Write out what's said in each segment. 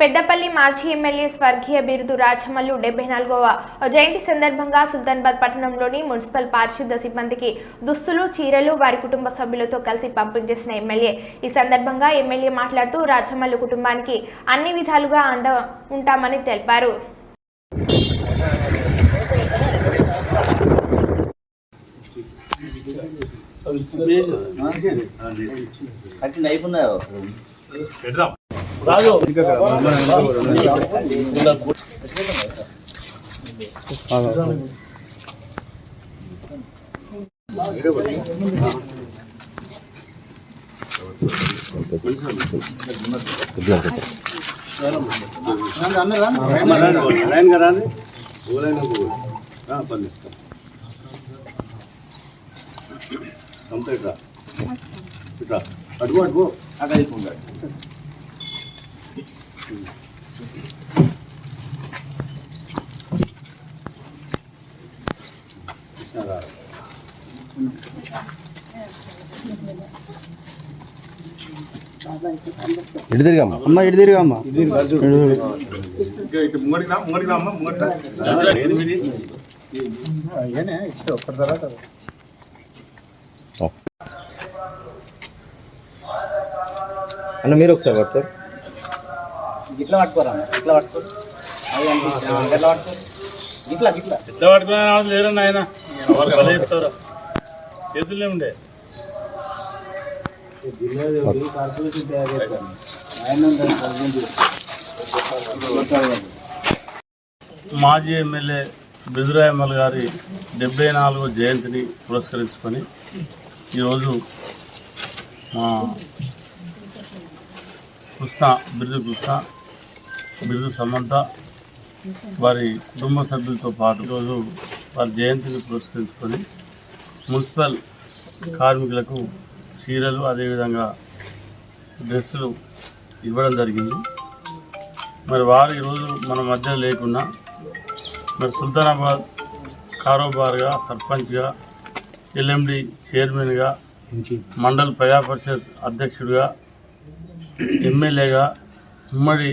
పెద్దపల్లి మాజీ ఎమ్మెల్యే స్వర్గీయ బిరుదు రాచమల్లు డెబ్బై నాలుగవ జయంతి సందర్భంగా సుల్తాన్బాద్ పట్టణంలోని మున్సిపల్ పారిశుద్ధ సిబ్బందికి దుస్తులు చీరలు వారి కుటుంబ సభ్యులతో కలిసి పంపిణీ చేసిన ఎమ్మెల్యే. ఈ సందర్భంగా ఎమ్మెల్యే మాట్లాడుతూ రాచమల్లు కుటుంబానికి అన్ని విధాలుగా అండ ఉంటామని తెలిపారు. కట్టిన అయిపోయినాయో అడుగు అడుగు అక్కడ అయిపోయింది ఇటు తిరిగమ్మా అమ్మ ఇటు తిరిగమ్మా ఇంకా ఇటు ముంగడికి రా ముంగడికి రా అమ్మ ముంగడికి రా ఎనిమిది ఒక్కటి తర్వాత అన్న మీరు ఒకసారి పడతారు ఇట్లా పట్టుకోరా ఇట్లా పట్టుకో అది అనిపిస్తుంది. ఆ, ఎట్లా పట్టుకో ఇట్లా ఇట్లా ఎట్లా పట్టుకునే వాళ్ళు లేరన్న ఆయన వాళ్ళు భలే చెప్తారు మాజీ ఎమ్మెల్యే బిదురాయమ్మల్ గారి డెబ్బై నాలుగో జయంతిని పురస్కరించుకొని ఈరోజు మా కృష్ణ బిరుదు కృష్ణ బిరుదు సమంత వారి కుటుంబ సభ్యులతో పాటు ఈరోజు వారి జయంతిని పురస్కరించుకొని మున్సిపల్ కార్మికులకు చీరలు అదేవిధంగా డ్రెస్సులు ఇవ్వడం జరిగింది. మరి వారు ఈరోజు మన మధ్య లేకున్నా మరి సుల్తానాబాద్ కారోబార్గా సర్పంచ్గా ఎల్ఎండి చైర్మన్గా మండల్ ప్రజాపరిషత్ అధ్యక్షుడిగా ఎమ్మెల్యేగా ఉమ్మడి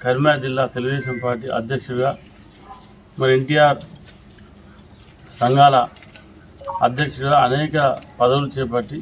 కరీంనగర్ జిల్లా తెలుగుదేశం పార్టీ అధ్యక్షుడిగా మరి ఎన్టీఆర్ సంఘాల అధ్యక్షుడిగా అనేక పదవులు చేపట్టి